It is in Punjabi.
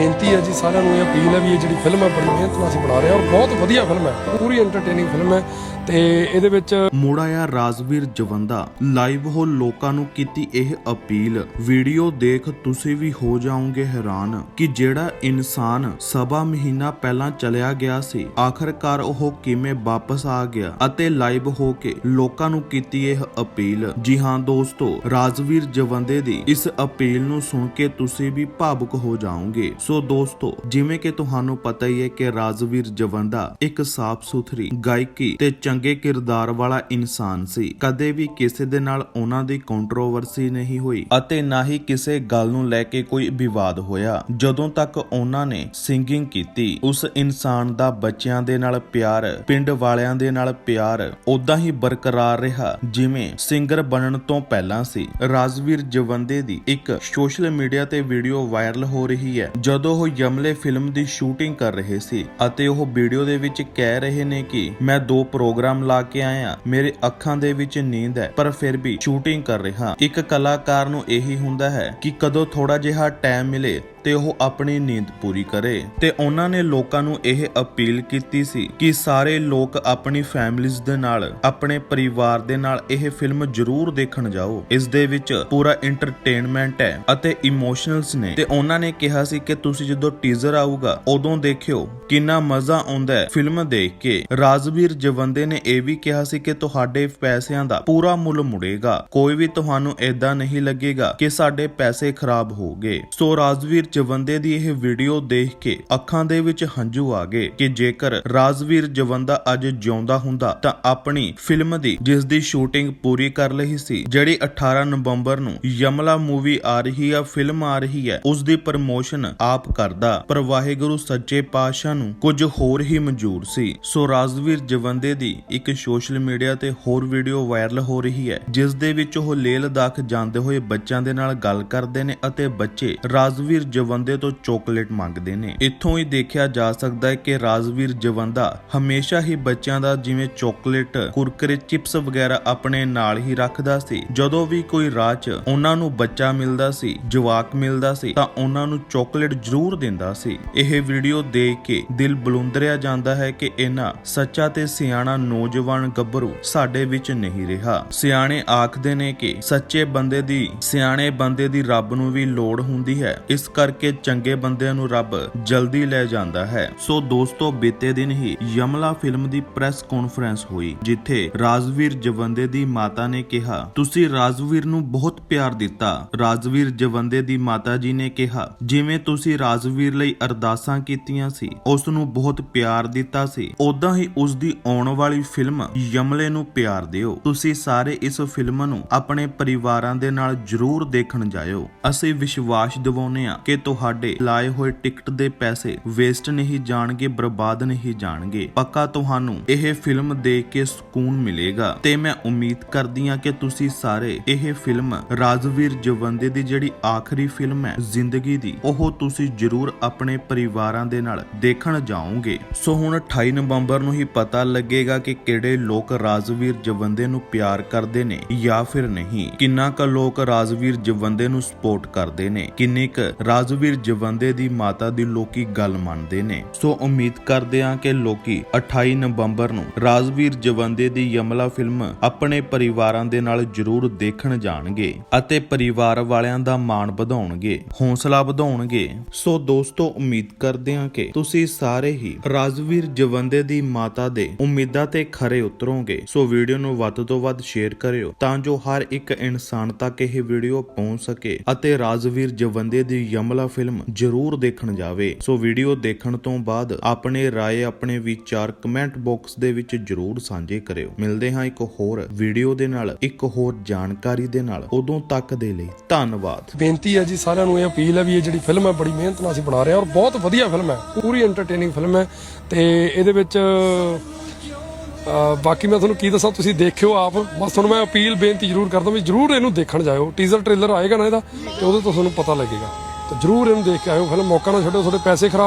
ਬੇਨਤੀ ਹੈ ਜੀ ਸਾਰਿਆਂ ਨੂੰ ਇਹ ਅਪੀਲ ਹੈ ਵੀ ਇਹ ਜਿਹੜੀ ਫਿਲਮ ਹੈ ਬੜੀ ਮਿਹਨਤ ਨਾਲ ਅਸੀਂ ਬਣਾ ਰਹੇ ਹਾਂ ਔਰ ਬਹੁਤ ਵਧੀਆ ਫਿਲਮ ਹੈ। ਪੂਰੀ ਐਂਟਰਟੇਨਿੰਗ ਫਿਲਮ ਹੈ ਤੇ ਇਹਦੇ ਵਿੱਚ ਮੋੜਾਇਆ ਰਾਜਵੀਰ ਜਵੰਦਾ ਲਾਈਵ ਹੋ ਲੋਕਾਂ ਨੂੰ ਕੀਤੀ ਇਹ ਅਪੀਲ। ਵੀਡੀਓ ਦੇਖ ਤੁਸੀਂ ਵੀ ਹੋ ਜਾਓਗੇ ਹੈਰਾਨ ਕਿ ਜਿਹੜਾ ਇਨਸਾਨ ਸਵਾ ਮਹੀਨਾ ਪਹਿਲਾਂ ਚਲਿਆ ਗਿਆ ਸੀ, ਆਖਰਕਾਰ ਉਹ ਕਿਵੇਂ ਵਾਪਸ ਆ ਗਿਆ ਅਤੇ ਲਾਈਵ ਹੋ ਕੇ ਲੋਕਾਂ ਨੂੰ ਕੀਤੀ ਇਹ ਅਪੀਲ। ਜੀ ਹਾਂ ਦੋਸਤੋ, ਰਾਜਵੀਰ ਜਵੰਦੇ ਦੀ ਇਸ ਅਪੀਲ ਨੂੰ ਸੁਣ ਕੇ ਤੁਸੀਂ ਵੀ ਭਾਵੁਕ ਹੋ ਜਾਓਗੇ। ਸੋ ਦੋਸਤੋ, ਜਿਵੇਂ ਕਿ ਤੁਹਾਨੂੰ ਪਤਾ ਹੀ ਹੈ ਕਿ ਰਾਜਵੀਰ ਜਵੰਦਾ ਇੱਕ ਸਾਫ਼ ਸੁਥਰੀ ਗਾਇਕੀ ਤੇ ਚੰਗੇ ਕਿਰਦਾਰ ਵਾਲਾ ਇਨਸਾਨ ਸੀ। ਕਦੇ ਵੀ ਕਿਸੇ ਦੇ ਨਾਲ ਉਹਨਾਂ ਦੀ ਕੰਟਰੋਵਰਸੀ ਨਹੀਂ ਹੋਈ ਅਤੇ ਨਾ ਹੀ ਕਿਸੇ ਗੱਲ ਨੂੰ ਲੈ ਕੇ ਕੋਈ ਵਿਵਾਦ ਹੋਇਆ। ਜਦੋਂ ਤੱਕ ਉਹਨਾਂ ਨੇ ਸਿੰਗਿੰਗ ਕੀਤੀ, ਉਸ ਇਨਸਾਨ ਦਾ ਬੱਚਿਆਂ ਦੇ ਨਾਲ ਪਿਆਰ, ਪਿੰਡ ਵਾਲਿਆਂ ਦੇ ਨਾਲ ਪਿਆਰ ਉਦਾਂ ਹੀ ਬਰਕਰਾਰ ਰਿਹਾ ਜਿਵੇਂ ਸਿੰਗਰ ਬਣਨ ਤੋਂ ਪਹਿਲਾਂ ਸੀ। ਰਾਜਵੀਰ ਜਵੰਦੇ ਦੀ ਇੱਕ ਸੋਸ਼ਲ ਮੀਡੀਆ ਤੇ ਵੀਡੀਓ ਵਾਇਰਲ ਹੋ ਰਹੀ ਹੈ। ਜਦੋਂ ਜਦੋਂ ਉਹ ਯਮਲੇ ਫਿਲਮ ਦੀ ਸ਼ੂਟਿੰਗ ਕਰ ਰਹੇ ਸੀ ਅਤੇ ਉਹ ਵੀਡੀਓ ਦੇ ਵਿੱਚ ਕਹਿ ਰਹੇ ਨੇ ਕਿ ਮੈਂ ਦੋ ਪ੍ਰੋਗਰਾਮ ਲਾ ਕੇ ਆਇਆ, ਮੇਰੇ ਅੱਖਾਂ ਦੇ ਵਿੱਚ ਨੀਂਦ ਹੈ, ਪਰ ਫਿਰ ਵੀ ਸ਼ੂਟਿੰਗ ਕਰ ਰਿਹਾ। ਇੱਕ ਕਲਾਕਾਰ ਨੂੰ ਇਹੀ ਹੁੰਦਾ ਹੈ ਕਿ ਕਦੋਂ ਥੋੜਾ ਜਿਹਾ ਟਾਈਮ ਮਿਲੇ ਤੇ ਉਹ ਆਪਣੀ ਨੀਂਦ ਪੂਰੀ ਕਰੇ। ਤੇ ਉਹਨਾਂ ਨੇ ਲੋਕਾਂ ਨੂੰ ਇਹ ਅਪੀਲ ਕੀਤੀ ਸੀ ਕਿ ਸਾਰੇ ਲੋਕ ਆਪਣੀ ਫੈਮਿਲੀਜ਼ ਦੇ ਨਾਲ, ਆਪਣੇ ਪਰਿਵਾਰ ਦੇ ਨਾਲ ਇਹ ਫਿਲਮ ਜ਼ਰੂਰ ਦੇਖਣ ਜਾਓ। ਇਸ ਦੇ ਵਿੱਚ ਪੂਰਾ ਐਂਟਰਟੇਨਮੈਂਟ ਹੈ ਅਤੇ ਇਮੋਸ਼ਨਲਸ ਨੇ। ਤੇ ਉਹਨਾਂ ਨੇ ਕਿਹਾ ਸੀ ਕਿ ਤੁਸੀਂ ਜਦੋਂ ਟੀਜ਼ਰ ਆਊਗਾ, ਉਦੋਂ ਦੇਖਿਓ ਕਿੰਨਾ ਮਜ਼ਾ ਆਉਂਦਾ ਹੈ ਫਿਲਮ ਦੇਖ ਕੇ। ਰਾਜਵੀਰ ਜਵੰਦੇ ਨੇ ਇਹ ਵੀ ਕਿਹਾ ਸੀ ਕਿ ਤੁਹਾਡੇ ਪੈਸਿਆਂ ਦਾ ਪੂਰਾ ਮੁੱਲ ਮੁੜੇਗਾ। ਕੋਈ ਵੀ ਤੁਹਾਨੂੰ ਏਦਾਂ ਨਹੀਂ ਲੱਗੇਗਾ ਕਿ ਸਾਡੇ ਪੈਸੇ ਖਰਾਬ ਹੋ ਗਏ। ਸੋ ਰਾਜਵੀਰ ਜਵੰਦੇ ਦੀ ਇਹ ਵੀਡੀਓ ਦੇਖ ਕੇ ਅੱਖਾਂ ਦੇ ਵਿੱਚ ਹੰਝੂ ਆ ਗਏ ਕਿ ਜੇਕਰ ਰਾਜਵੀਰ ਜਵੰਦਾ ਅੱਜ ਜਿਉਂਦਾ ਹੁੰਦਾ ਤਾਂ ਆਪਣੀ ਫਿਲਮ ਦੀ ਜਿਸ ਦੀ ਸ਼ੂਟਿੰਗ ਪੂਰੀ ਕਰ ਲਈ ਸੀ, ਜਿਹੜੀ 18 ਨਵੰਬਰ ਨੂੰ ਯਮਲਾ ਮੂਵੀ ਆ ਰਹੀ ਆ ਫਿਲਮ ਆ ਰਹੀ ਹੈ, ਉਸ ਦੀ ਪ੍ਰਮੋਸ਼ਨ ਆਪ ਕਰਦਾ। ਪਰ ਵਾਹਿਗੁਰੂ ਸੱਚੇ ਪਾਤਸ਼ਾਹ ਨੂੰ ਕੁਝ ਹੋਰ ਹੀ ਮਨਜ਼ੂਰ ਸੀ। ਸੋ ਰਾਜਵੀਰ ਜਵੰਦੇ ਦੀ ਇੱਕ ਸੋਸ਼ਲ ਮੀਡੀਆ ਤੇ ਹੋਰ ਵੀਡੀਓ ਵਾਇਰਲ ਹੋ ਰਹੀ ਹੈ, ਜਿਸ ਦੇ ਵਿੱਚ ਉਹ ਲੇਹ ਲਦਾਖ ਜਾਂਦੇ ਹੋਏ ਬੱਚਿਆਂ ਦੇ ਨਾਲ ਗੱਲ ਕਰਦੇ ਨੇ ਅਤੇ ਬੱਚੇ ਰਾਜਵੀਰ ਜਵੰਦੇ ਤੋਂ ਚਾਕਲੇਟ ਮੰਗਦੇ ਨੇ। ਇੱਥੋਂ ਹੀ ਦੇਖਿਆ ਜਾ ਸਕਦਾ ਹੈ ਕਿ ਰਾਜਵੀਰ ਜਵੰਦਾ ਹਮੇਸ਼ਾ ਹੀ ਬੱਚਿਆਂ ਦਾ ਜਿਵੇਂ ਚਾਕਲੇਟ, ਕੁਰਕਰੇ, ਚਿਪਸ ਵਗੈਰਾ ਆਪਣੇ ਨਾਲ ਹੀ ਰੱਖਦਾ ਸੀ। ਜਦੋਂ ਵੀ ਕੋਈ ਰਾਹ 'ਚ ਉਹਨਾਂ ਨੂੰ ਬੱਚਾ ਮਿਲਦਾ ਸੀ, ਜਵਾਕ ਮਿਲਦਾ ਸੀ, ਤਾਂ ਉਹਨਾਂ ਨੂੰ ਚਾਕਲੇਟ ਜ਼ਰੂਰ ਦਿੰਦਾ ਸੀ। ਇਹ ਵੀਡੀਓ ਦੇਖ ਕੇ ਦਿਲ ਬਲੁੰਦਰਿਆ ਜਾਂਦਾ ਹੈ ਕਿ ਇਹਨਾਂ ਸੱਚਾ ਤੇ ਸਿਆਣਾ ਨੌਜਵਾਨ ਗੱਭਰੂ ਸਾਡੇ ਵਿੱਚ ਨਹੀਂ ਰਿਹਾ। ਸਿਆਣੇ ਆਖਦੇ ਨੇ ਕਿ ਸੱਚੇ ਬੰਦੇ ਦੀ, ਸਿਆਣੇ ਬੰਦੇ ਦੀ ਰੱਬ ਨੂੰ ਵੀ ਲੋੜ ਹੁੰਦੀ ਹੈ। ਇਸ ਕਰ ਕਰਕੇ ਚੰਗੇ ਬੰਦਿਆਂ ਨੂੰ ਰੱਬ ਜਲਦੀ ਲੈ ਜਾਂਦਾ ਹੈ। ਸੋ ਦੋਸਤੋ, ਬੀਤੇ ਦਿਨ ਹੀ ਯਮਲਾ ਫਿਲਮ ਦੀ ਪ੍ਰੈਸ ਕਾਨਫਰੰਸ ਹੋਈ, ਜਿੱਥੇ ਰਾਜਵੀਰ ਜਵੰਦੇ ਦੀ ਮਾਤਾ ਨੇ ਕਿਹਾ, ਤੁਸੀਂ ਰਾਜਵੀਰ ਨੂੰ ਬਹੁਤ ਪਿਆਰ ਦਿੱਤਾ। ਰਾਜਵੀਰ ਜਵੰਦੇ ਦੀ ਮਾਤਾ ਜੀ ਨੇ ਕਿਹਾ, ਜਿਵੇਂ ਤੁਸੀਂ ਰਾਜਵੀਰ ਲਈ ਅਰਦਾਸਾਂ ਕੀਤੀਆਂ ਸੀ, ਉਸ ਨੂੰ ਬਹੁਤ ਪਿਆਰ ਦਿੱਤਾ ਸੀ ਉਦਾਂ ਹੀ ਉਸ ਦੀ ਆਉਣ ਵਾਲੀ ਫਿਲਮ ਯਮਲੇ ਨੂੰ ਪਿਆਰ ਦਿਓ। ਤੁਸੀਂ ਸਾਰੇ ਇਸ ਫਿਲਮ ਨੂੰ ਆਪਣੇ ਪਰਿਵਾਰਾਂ ਦੇ ਨਾਲ ਜ਼ਰੂਰ ਦੇਖਣ ਜਾਇਓ। ਅਸੀਂ ਵਿਸ਼ਵਾਸ ਦਿਵਾਉਂਦੇ ਹਾਂ ਕਿ ਤੁਹਾਡੇ ਲਾਏ ਹੋਏ ਟਿਕਟ ਦੇ ਪੈਸੇ ਵੇਸਟ ਨਹੀਂ ਜਾਣਗੇ, ਬਰਬਾਦ ਨਹੀਂ ਜਾਣਗੇ। ਪੱਕਾ ਤੁਹਾਨੂੰ ਇਹ ਫਿਲਮ ਦੇਖ ਕੇ ਸਕੂਨ ਮਿਲੇਗਾ। ਤੇ ਮੈਂ ਉਮੀਦ ਕਰਦੀ ਹਾਂ ਕਿ ਤੁਸੀਂ ਸਾਰੇ ਇਹ ਫਿਲਮ ਰਾਜਵੀਰ ਜਵੰਦੇ ਦੀ ਜਿਹੜੀ ਆਖਰੀ ਫਿਲਮ ਹੈ ਜ਼ਿੰਦਗੀ ਦੀ, ਉਹ ਤੁਸੀਂ ਜ਼ਰੂਰ ਆਪਣੇ ਪਰਿਵਾਰਾਂ ਦੇ ਨਾਲ ਦੇਖਣ ਜਾਓਗੇ। ਸੋ ਹੁਣ 28 ਨਵੰਬਰ ਨੂੰ ਹੀ ਪਤਾ ਲੱਗੇਗਾ ਕਿ ਕਿਹੜੇ ਲੋਕ ਰਾਜਵੀਰ ਜਵੰਦੇ ਨੂੰ ਪਿਆਰ ਕਰਦੇ ਨੇ ਜਾਂ ਫਿਰ ਨਹੀਂ। ਕਿੰਨਾ ਕੁ ਲੋਕ ਰਾਜਵੀਰ ਜਵੰਦੇ ਨੂੰ ਸਪੋਰਟ ਕਰਦੇ ਨੇ, ਕਿੰਨੇ ਕੁ ਰਾਜ ਰਾਜਵੀਰ ਜਵੰਦੇ ਦੀ ਮਾਤਾ ਦੀ ਲੋਕੀ ਗੱਲ ਮੰਨਦੇ ਨੇ। ਸੋ ਉਮੀਦ ਕਰਦੇ ਹਾਂ ਕਿ ਲੋਕੀ 28 ਨਵੰਬਰ ਨੂੰ ਰਾਜਵੀਰ ਜਵੰਦੇ ਦੀ ਯਮਲਾ ਫਿਲਮ ਆਪਣੇ ਪਰਿਵਾਰਾਂ ਦੇ ਨਾਲ ਜ਼ਰੂਰ ਦੇਖਣ ਜਾਣਗੇ ਅਤੇ ਪਰਿਵਾਰ ਵਾਲਿਆਂ ਦਾ ਮਾਣ ਵਧਾਉਣਗੇ, ਹੌਸਲਾ ਵਧਾਉਣਗੇ। ਸੋ ਦੋਸਤੋ, ਉਮੀਦ ਕਰਦੇ ਹਾਂ ਕਿ ਤੁਸੀਂ ਸਾਰੇ ਹੀ ਰਾਜਵੀਰ ਜਵੰਦੇ ਦੀ ਮਾਤਾ ਦੇ ਉਮੀਦਾਂ ਤੇ ਖਰੇ ਉਤਰੋਗੇ। ਸੋ ਵੀਡੀਓ ਨੂੰ ਵੱਧ ਤੋਂ ਵੱਧ ਸ਼ੇਅਰ ਕਰਿਓ ਤਾਂ ਜੋ ਹਰ ਇੱਕ ਇਨਸਾਨ ਤੱਕ ਇਹ ਵੀਡੀਓ ਪਹੁੰਚ ਸਕੇ ਅਤੇ ਰਾਜਵੀਰ ਜਵੰਦੇ ਦੀ ਯਮਲਾ ਫਿਲਮ ਜ਼ਰੂਰ ਦੇਖਣ ਜਾਵੇ ਸੋ ਵੀਡੀਓ ਦੇਖਣ ਤੋਂ ਬਾਅਦ ਆਪਣੇ رائے ਆਪਣੇ ਵਿਚਾਰ ਕਮੈਂਟ ਬਾਕਸ ਦੇ ਵਿੱਚ ਜ਼ਰੂਰ ਸਾਂਝੇ ਕਰਿਓ ਮਿਲਦੇ ਹਾਂ ਇੱਕ ਹੋਰ ਵੀਡੀਓ ਦੇ ਨਾਲ ਇੱਕ ਹੋਰ ਜਾਣਕਾਰੀ ਦੇ ਨਾਲ ਉਦੋਂ ਤੱਕ ਦੇ ਲਈ ਧੰਨਵਾਦ ਬੇਨਤੀ ਹੈ ਜੀ ਸਾਰਿਆਂ ਨੂੰ ਇਹ ਅਪੀਲ ਹੈ ਵੀ ਇਹ ਜਿਹੜੀ ਫਿਲਮ ਹੈ ਬੜੀ ਮਿਹਨਤ ਨਾਲ ਅਸੀਂ ਬਣਾ ਰਹੇ ਹਾਂ ਔਰ ਬਹੁਤ ਵਧੀਆ ਫਿਲਮ ਹੈ ਪੂਰੀ ਐਂਟਰਟੇਨਿੰਗ ਫਿਲਮ ਹੈ ਤੇ ਇਹਦੇ ਵਿੱਚ ਅਹ, ਬਾਕੀ ਮੈਂ ਤੁਹਾਨੂੰ ਕੀ ਦੱਸਾਂ ਤੁਸੀਂ ਦੇਖਿਓ ਆਪ ਬਸ ਤੁਹਾਨੂੰ ਮੈਂ ਅਪੀਲ ਬੇਨਤੀ ਜ਼ਰੂਰ ਕਰਦਾ ਵੀ ਜ਼ਰੂਰ ਇਹਨੂੰ ਦੇਖਣ ਜਾਇਓ ਟੀਜ਼ਰ ਟ੍ਰੇਲਰ ਆਏਗਾ ਨਾ ਇਹਦਾ ਤੇ ਉਹਦੇ ਤੋਂ ਤੁਹਾਨੂੰ ਪਤਾ ਲੱਗੇਗਾ ਤੇ ਜ਼ਰੂਰ ਇਹਨੂੰ ਦੇਖ ਕੇ ਆਇਓ। ਫਿਲਮ ਮੌਕਾ ਨਾ ਛੱਡੋ ਤੁਹਾਡੇ ਪੈਸੇ ਖਰਾਬ